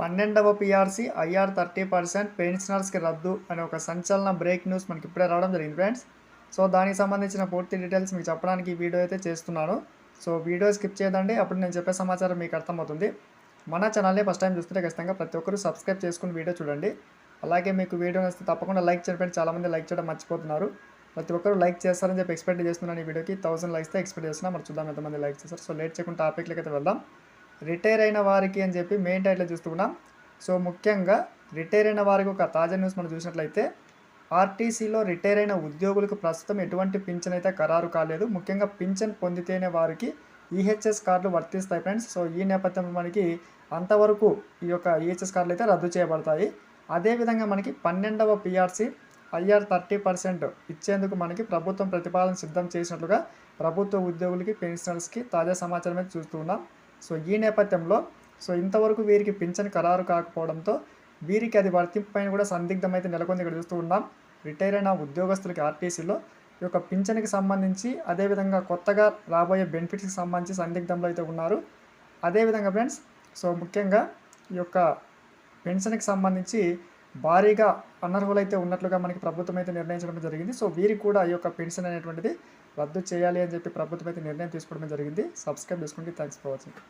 పన్నెండవ PRC IR thirty percent పెన్షనర్స్కి రద్దు అనే ఒక సంచలన బ్రేక్ న్యూస్ మనకి ఇప్పుడే రావడం జరిగింది ఫ్రెండ్స్ సో దానికి సంబంధించిన పూర్తి డీటెయిల్స్ మీకు చెప్పడానికి ఈ వీడియో అయితే చేస్తున్నాను. సో వీడియో స్కిప్ చేయదండి. అప్పుడు నేను చెప్పే సమాచారం మీకు అర్థమవుతుంది. మన ఛానల్ని ఫస్ట్ టైం చూస్తుంటే ఖచ్చితంగా ప్రతి ఒక్కరూ సబ్స్క్రైబ్ చేసుకుని వీడియో చూడండి. అలాగే మీకు వీడియో నచ్చితే తప్పకుండా లైక్ చేయడం చాలామంది లైక్ చేయడం మర్చిపోతున్నారు. ప్రతి ఒక్కరు లైక్ చేస్తారని చెప్పి ఎక్స్పెక్ట్ చేస్తున్నాను ఈ వీడియోకి థౌసండ్ లైక్స్ ఎక్స్పెక్ట్ చేస్తున్నా. మరి చూద్దాం ఎంతమంది లైక్ చేస్తారు. సో లేట్ చేయకుండా టాపిక్లకి అయితే వెళ్దాం. రిటైర్ అయిన వారికి అని చెప్పి మెయిన్ టైట్లో చూస్తున్నాం. సో ముఖ్యంగా రిటైర్ అయిన వారికి ఒక తాజా న్యూస్ మనం చూసినట్లయితే ఆర్టీసీలో రిటైర్ అయిన ఉద్యోగులకు ప్రస్తుతం ఎటువంటి పింఛన్ అయితే ఖరారు కాలేదు. ముఖ్యంగా పింఛన్ పొందితేనే వారికి ఈహెచ్ఎస్ కార్డులు వర్తిస్తాయి ఫ్రెండ్స్. సో ఈ నేపథ్యంలో మనకి అంతవరకు ఈ యొక్క ఈహెచ్ఎస్ కార్డులు అయితే రద్దు చేయబడతాయి. అదేవిధంగా మనకి పన్నెండవ పిఆర్సీ ఐఆర్ థర్టీ పర్సెంట్ ఇచ్చేందుకు మనకి ప్రభుత్వం ప్రతిపాదన సిద్ధం చేసినట్లుగా ప్రభుత్వ ఉద్యోగులకి పెన్షనర్స్కి తాజా సమాచారం అయితే చూస్తున్నాం సో ఈ నేపథ్యంలో సో ఇంతవరకు వీరికి పింఛన్ ఖరారు కాకపోవడంతో వీరికి అది వర్తింపు పైన కూడా సందిగ్ధం అయితే నెలకొంది ఇక్కడ చూస్తూ ఉన్నాం. రిటైర్ అయిన ఉద్యోగస్తులకి ఆర్టీసీలో ఈ యొక్క పింఛన్కి సంబంధించి అదేవిధంగా కొత్తగా రాబోయే బెనిఫిట్స్కి సంబంధించి సందిగ్ధంలో అయితే ఉన్నారు. అదేవిధంగా ఫ్రెండ్స్ సో ముఖ్యంగా ఈ యొక్క పెన్షన్కి సంబంధించి భారీగా అనర్హులైతే ఉన్నట్లుగా మనకి ప్రభుత్వం అయితే నిర్ణయించడం జరిగింది. సో వీరికి కూడా ఈ యొక్క పెన్షన్ అనేటువంటిది రద్దు చేయాలి అని చెప్పి ప్రభుత్వం అయితే నిర్ణయం తీసుకోవడం జరిగింది. సబ్స్క్రైబ్ చేసుకోండి. Thanks for watching.